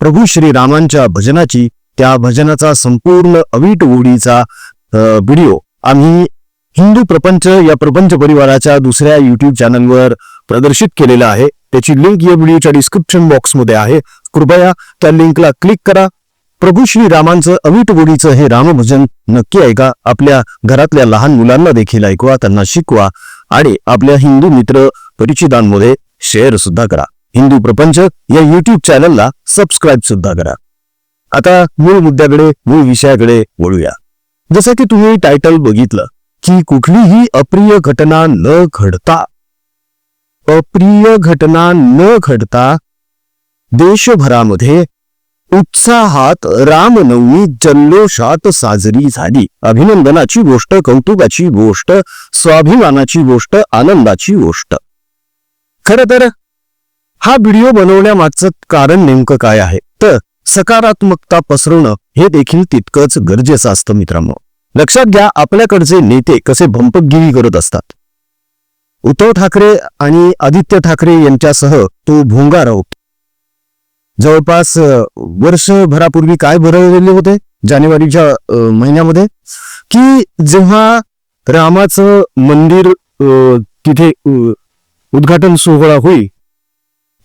प्रभू श्रीरामांच्या भजनाची त्या भजनाचा संपूर्ण अवीट ओढीचा व्हिडिओ आम्ही हिंदू प्रपंच या प्रपंच परिवाराच्या दुसऱ्या युट्यूब चॅनलवर प्रदर्शित केलेला आहे. त्याची लिंक या व्हिडिओच्या डिस्क्रिप्शन बॉक्समध्ये आहे. कृपया त्या लिंकला क्लिक करा. प्रभू श्री रामांचं अवीट गोडीचं हे रामभजन नक्की ऐका. आपल्या घरातल्या लहान मुलांना देखील ऐकवा त्यांना शिकवा आणि आपल्या हिंदू मित्र परिचितांमध्ये शेअर सुद्धा करा. हिंदू प्रपंच या युट्यूब चॅनलला सबस्क्राईब सुद्धा करा. आता मूळ मुद्द्याकडे मूळ विषयाकडे वळूया. जसं की तुम्ही टायटल बघितलं की कुठलीही अप्रिय घटना न घडता अप्रिय घटना न घडता देशभरामध्ये उत्साहात रामनवमी जल्लोषात साजरी झाली. अभिनंदनाची गोष्ट कौतुकाची गोष्ट स्वाभिमानाची गोष्ट आनंदाची गोष्ट. खर तर हा व्हिडिओ बनवण्यामागचं कारण नेमकं काय आहे? तर सकारात्मकता पसरवणं हे देखील तितकंच गरजेचं असतं मित्रांनो. लक्षात घ्या आपल्याकडचे नेते कसे भंपकगिरी करत असतात. उद्धव ठाकरे आणि आदित्य ठाकरे यांच्यासह तो भोंगा राऊत. जवळपास वर्षभरापूर्वी काय भरवलेले होते? जानेवारीच्या महिन्यामध्ये? की जेव्हा रामाचं मंदिर तिथे उद्घाटन सोहळा होईल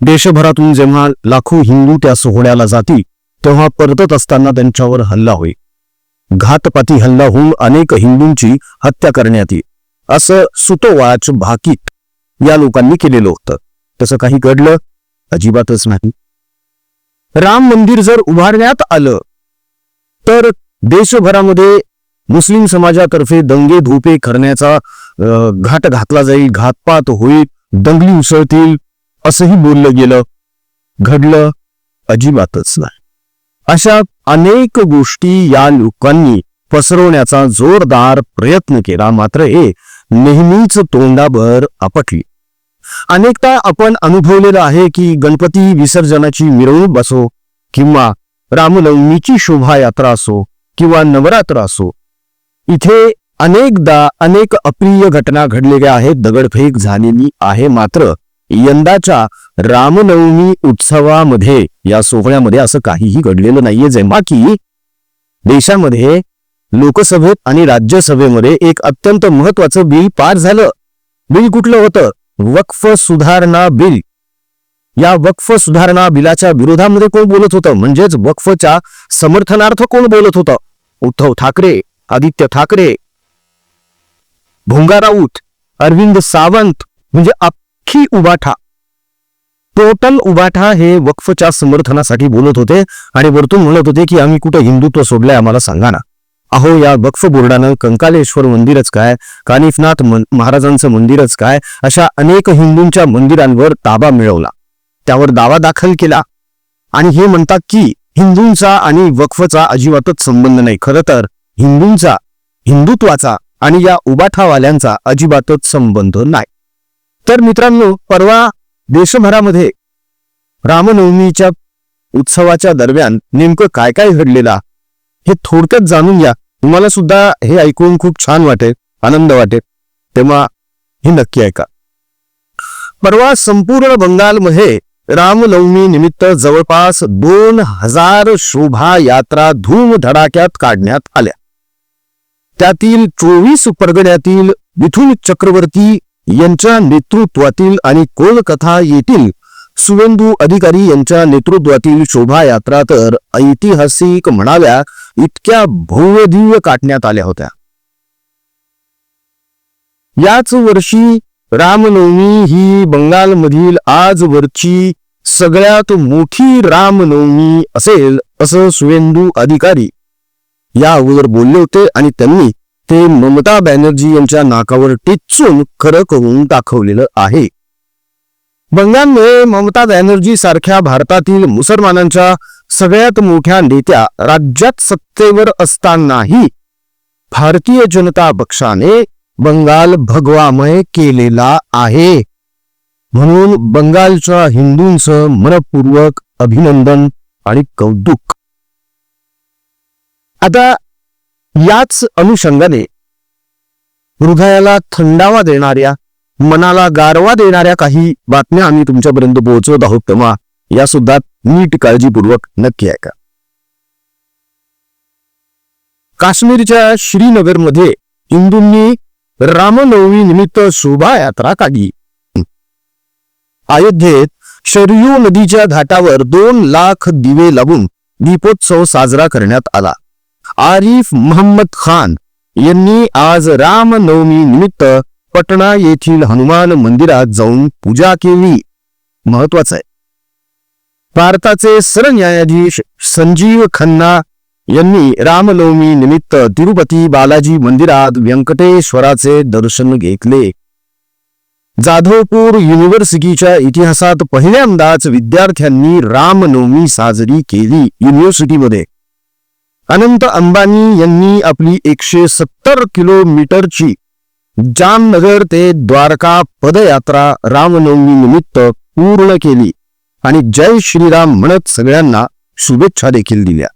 देशभरातून जेव्हा लाखो हिंदू त्या सोहळ्याला जातील तेव्हा परतत असताना त्यांच्यावर हल्ला होईल. घातपाती हल्ला होऊन अनेक हिंदूंची हत्या करण्यात येईल. असं सुतोवाच भाकीत या लोकांनी केलेलं होतं. तसं काही घडलं? अजिबातच नाही. राम मंदिर जर उभारण्यात आलं तर देशभरामध्ये मुस्लिम समाजातर्फे दंगे धोपे करण्याचा घाट घातला जाईल घातपात होईल दंगली उसळतील असंही बोललं गेलं घडलं अजिबातच नाही. अशा अनेक गोष्टी या लोकांनी पसरवण्याचा जोरदार प्रयत्न केला मात्र हे नेहमीच तोंडाभर आपटली. अनेकदा आपण अनुभवलेलं आहे की गणपती विसर्जनाची मिरवणूक असो किंवा रामनवमीची शोभायात्रा असो किंवा नवरात्र असो इथे अनेकदा अनेक अप्रिय घटना घडलेल्या आहेत दगडफेक झालेली आहे मात्र यंदाच्या रामनवमी उत्सवामध्ये या सोहळ्यामध्ये असं काहीही घडलेलं नाहीये. जेव्हा की देशामध्ये लोकसभेत आणि राज्यसभेमध्ये एक अत्यंत महत्वाचं बिल पार झालं. बिल कुठलं होतं? वक्फ सुधारणा बिल. या वक्फ सुधारणा बिलाच्या विरोधामध्ये कोण बोलत होतं? म्हणजेच वक्फच्या समर्थनार्थ कोण बोलत होतं? उद्धव ठाकरे आदित्य ठाकरे भोंगा राऊत अरविंद सावंत म्हणजे अख्खी उबाठा. टोटल उबाठा हे वक्फच्या समर्थनासाठी बोलत होते आणि वरतून म्हणत होते की आम्ही कुठं हिंदुत्व सोडलंय आम्हाला सांगा ना. अहो या वक्फ बोर्डानं कंकालेश्वर मंदिरच काय? कानिफनाथ महाराजांचं मंदिरच काय? अशा अनेक हिंदूंच्या मंदिरांवर ताबा मिळवला. त्यावर दावा दाखल केला. आणि हे म्हणतात की हिंदूंचा आणि वक्फचा अजिबातच संबंध नाही. खरं तर हिंदूंचा हिंदुत्वाचा आणि या उबाठावाल्यांचा अजिबातच संबंध नाही. तर मित्रांनो परवा देशभरामध्ये रामनवमीच्या उत्सवाच्या दरम्यान नेमकं काय काय घडलेलं हे थोडक्यात जाणून घ्या. तुम्हाला सुद्धा हे ऐकून खूप छान वाटेल आनंद वाटेल. तेव्हा हे नक्की ऐका. परवा संपूर्ण बंगालमध्ये रामनवमी निमित्त जवळपास दोन हजार शोभायात्रा धूमधडाक्यात काढण्यात आल्या. त्यातील चोवीस परगण्यातील मिथुन चक्रवर्ती यांच्या नेतृत्वातील आणि कोलकथा येथील सुवेंदू अधिकारी यांच्या नेतृत्वातील शोभायात्रा तर ऐतिहासिक म्हणाव्या इतक्या भव्यदिव्य काढण्यात आल्या होत्या. याच वर्षी रामनवमी ही बंगालमधील आजवरची सगळ्यात मोठी रामनवमी असेल असं सुवेंदू अधिकारी या अगोदर बोलले होते आणि त्यांनी ते ममता बॅनर्जी यांच्या नाकावर टिचून खरं करून दाखवलेलं आहे. बंगालमुळे ममता बॅनर्जी सारख्या भारतातील मुसलमानांच्या सगळ्यात मोठ्या नेत्या राज्यात सत्तेवर असतानाही भारतीय जनता पक्षाने बंगाल भगवामय केलेला आहे. म्हणून बंगालच्या हिंदूंचं मनपूर्वक अभिनंदन आणि कौतुक. आता याच अनुषंगाने हृदयाला थंडावा देणाऱ्या मनाला गारवा देणाऱ्या काही बातम्या आम्ही तुमच्यापर्यंत पोहोचवत आहोत. तेव्हा या सुद्धा नीट काळजीपूर्वक नक्की ऐका. काश्मीरच्या श्रीनगरमध्ये हिंदूंनी रामनवमी निमित्त शोभायात्रा काढली. अयोध्येत शरयू नदीच्या घाटावर दोन लाख दिवे लावून दीपोत्सव साजरा करण्यात आला. आरिफ मोहम्मद खान यांनी आज रामनवमी निमित्त पटणा येथील हनुमान मंदिरात जाऊन पूजा केली. महत्वाचं आहे. भारताचे सरन्यायाधीश संजीव खन्ना यांनी रामनवमी निमित्त तिरुपती बालाजी मंदिरात व्यंकटेश्वराचे दर्शन घेतले. जाधवपूर युनिव्हर्सिटीच्या इतिहासात पहिल्यांदाच विद्यार्थ्यांनी रामनवमी साजरी केली. युनिव्हर्सिटीमध्ये अनंत अंबानी यांनी आपली एकशे सत्तर किलोमीटरची जामनगर ते द्वारका पदयात्रा रामनवमी निमित्त पूर्ण केली आणि जय श्रीराम म्हणत सगळ्यांना शुभेच्छा देखील दिल्या.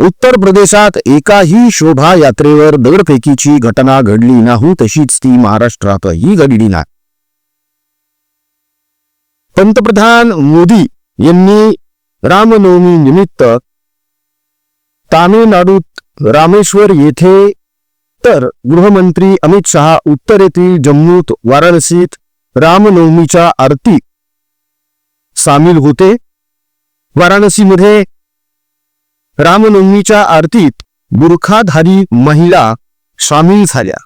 उत्तर प्रदेशात एकाही शोभा यात्रेवर दगडफेकीची घटना घडली नाही तशीच ती महाराष्ट्रातही घडली नाही. पंतप्रधान मोदी यांनी रामनवमी निमित्त तामिळनाडूत रामेश्वर येथे तर गृहमंत्री अमित शहा उत्तरेतील जम्मूत वाराणसीत रामनवमीच्या आरती सामील होते. वाराणसीमध्ये रामनवमीच्या आरतीत बुरखाधारी महिला सामील झाल्या.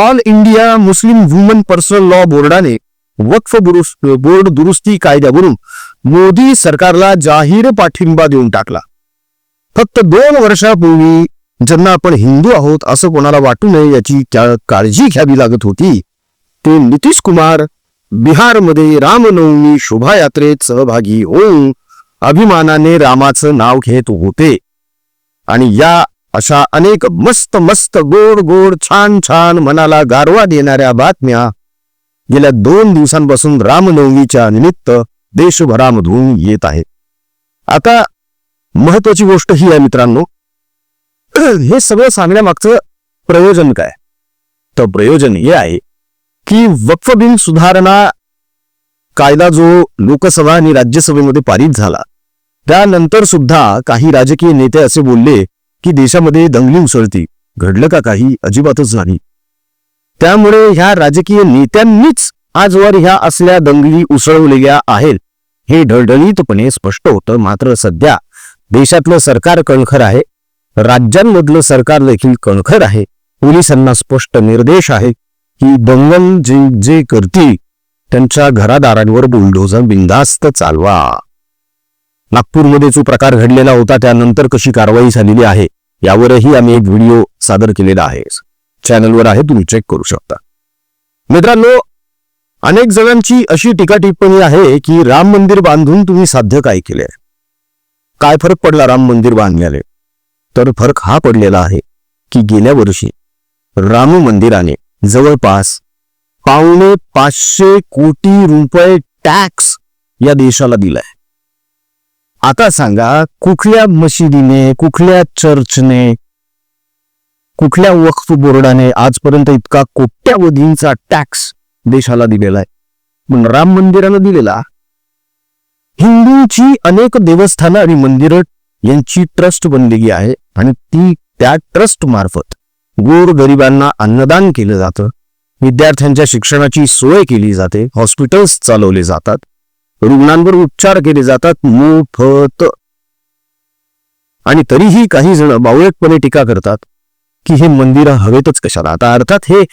All India Muslim woman personal law बोर्डाने वक्फ बोर्ड दुरुस्ती कायद्यावरून मोदी सरकारला जाहीर पाठिंबा देऊन टाकला. फक्त दोन वर्षापूर्वी ज्यांना आपण हिंदू आहोत असं कोणाला वाटू नये याची काळजी घ्यावी लागत होती ते नितीश कुमार बिहारमध्ये रामनवमी शोभायात्रेत सहभागी होऊन अभिमानाने रामाचं नाव घेत होते. आणि या अशा अनेक मस्त मस्त गोड गोड छान छान मनाला गारवा देणाऱ्या बातम्या गेल्या दोन दिवसांपासून रामनवमीच्या निमित्त देशभरामधून येत आहेत. आता महत्वाची गोष्ट ही आहे मित्रांनो. हे सगळं सांगण्यामागचं प्रयोजन काय? तर प्रयोजन हे आहे की वक्फ बिल सुधारणा कायदा जो लोकसभा आणि राज्यसभेमध्ये पारित झाला त्यानंतर सुद्धा काही राजकीय नेते असे बोलले की देशामध्ये दंगली उसळती घडलं का काही अजिबातच नाही. त्यामुळे ह्या राजकीय नेत्यांनीच आजवर ह्या असल्या दंगली उसळवलेल्या आहेत हे ढळढळीतपणे स्पष्ट होतं. मात्र सध्या देशातलं सरकार कणखर आहे. राज्यांमधलं सरकार देखील कणखर आहे. पोलिसांना स्पष्ट निर्देश आहे की दंगल जे जे करतील त्यांच्या घरादारांवर बुलडोझर बिंदास्त चालवा. नागपूरमध्ये जो प्रकार घडलेला होता त्यानंतर कशी कारवाई झालेली आहे यावरही आम्ही एक व्हिडिओ सादर केलेला आहे. चॅनलवर आहे तुम्ही चेक करू शकता. मित्रांनो अनेक जणांची अशी टीका टिप्पणी आहे की राम मंदिर बांधून तुम्ही साध्य काय केले काय फरक पडला राम मंदिर बांधण्याने? तर फरक हा पडलेला आहे की गेल्या वर्षी राम मंदिराने जवळपास पावणे पाचशे कोटी रुपये टॅक्स या देशाला दिलाय. आता सांगा कुठल्या मशिदीने कुठल्या चर्चने कुठल्या वक्फ बोर्डाने आजपर्यंत इतका कोट्यावधींचा टॅक्स देशाला दिलेला आहे? पण राम मंदिरानं दिलेला हिंदूंची अनेक देवस्थानं आणि मंदिरं यांची ट्रस्ट बनलेली आहे आणि ती त्या ट्रस्ट मार्फत गोर गरिबांना अन्नदान केलं जातं. विद्यार्थ्यांच्या शिक्षणाची सोय केली जाते हॉस्पिटल्स चालवले जातात रुग्णांवर उपचार केले जातात मोफत. आणि तरीही काही जण बावळटपणे टीका करतात की हे मंदिर हवेतच कशाला? आता अर्थात हे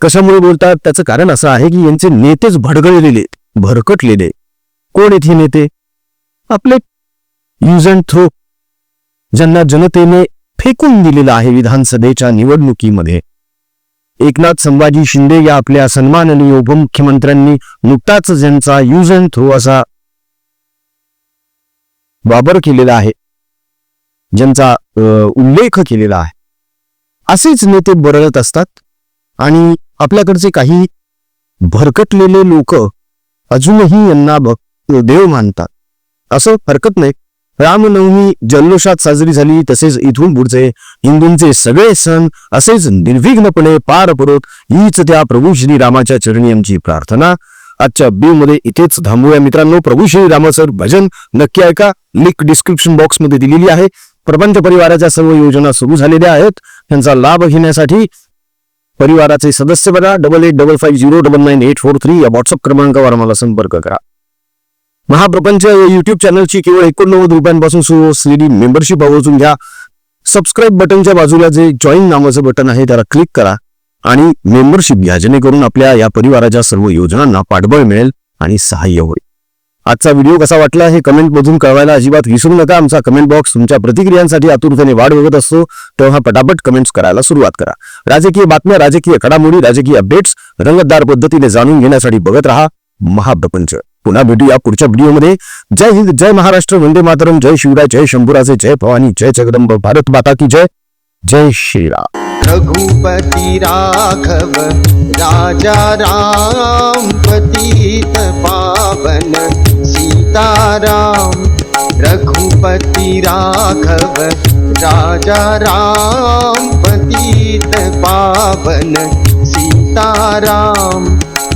कशामुळे बोलतात? त्याचं कारण असं आहे की यांचे नेतेच भडगळलेले भरकटलेले कोण येथे नेते? आपले युज अँड थ्रो ज्यांना जनतेने फेकून दिलेलं आहे विधानसभेच्या निवडणुकीमध्ये. एकनाथ संभाजी शिंदे या आपल्या सन्माननीय उपमुख्यमंत्र्यांनी नुकताच ज्यांचा यूज अँड थ्रो असा वापर केलेला आहे ज्यांचा उल्लेख केलेला आहे. असेच नेते बरळत असतात आणि आपल्याकडचे काही भरकटलेले लोक अजूनही यांना बघ देव मानतात. असं हरकत नाही. रामनवमी जल्लोषात साजरी झाली तसेच इथून पुढचे हिंदूंचे सगळे सण असेच निर्विघ्नपणे पार पडत हीच त्या प्रभू श्रीरामाच्या चरणी आमची प्रार्थना. आजच्या बी मध्ये इथेच थांबूया. मित्रांनो प्रभू श्रीरामाचं भजन नक्की ऐका. लिंक डिस्क्रिप्शन बॉक्समध्ये दिलेली आहे. प्रपंच परिवाराच्या सर्व योजना सुरू झालेल्या आहेत. त्यांचा लाभ घेण्यासाठी परिवाराचे सदस्य बघा double eight double five zero double nine eight four three या व्हॉट्सअप क्रमांकावर आम्हाला संपर्क करा. महाप्रपंच युट्यूब चॅनलची केवळ एकोणनव्वद रुपयांपासून सुरू असलेली मेंबरशिप आवर्जून घ्या. सबस्क्राईब बटनच्या बाजूला जे जॉईन नावाचं बटन आहे त्याला क्लिक करा आणि मेंबरशिप घ्या जेणेकरून आपल्या या परिवाराच्या सर्व योजनांना पाठबळ मिळेल आणि सहाय्य होईल. आजचा व्हिडिओ कसा वाटला हे कमेंटमधून कळवायला अजिबात विसरू नका. आमचा कमेंट बॉक्स तुमच्या प्रतिक्रियांसाठी आतुरतेने वाढ बघत असतो. तेव्हा पटापट कमेंट्स करायला सुरुवात करा. राजकीय बातम्या राजकीय घडामोडी राजकीय अपडेट्स रंगतदार पद्धतीने जाणून घेण्यासाठी बघत राहा महाप्रपंच. पुन्हा भेटूया पुढच्या व्हिडिओमध्ये. जय हिंद, जय महाराष्ट्र, वंदे मातरम, जय शिवराय, जय शंभूराजे, जय भवानी, जय जगदंब, भारत माता की जय. जय श्रीराम. रघुपति राघव, राजा राम, पतित पावन, सीताराम. रघुपति राघव, राजा राम, पतित पावन, सीताराम.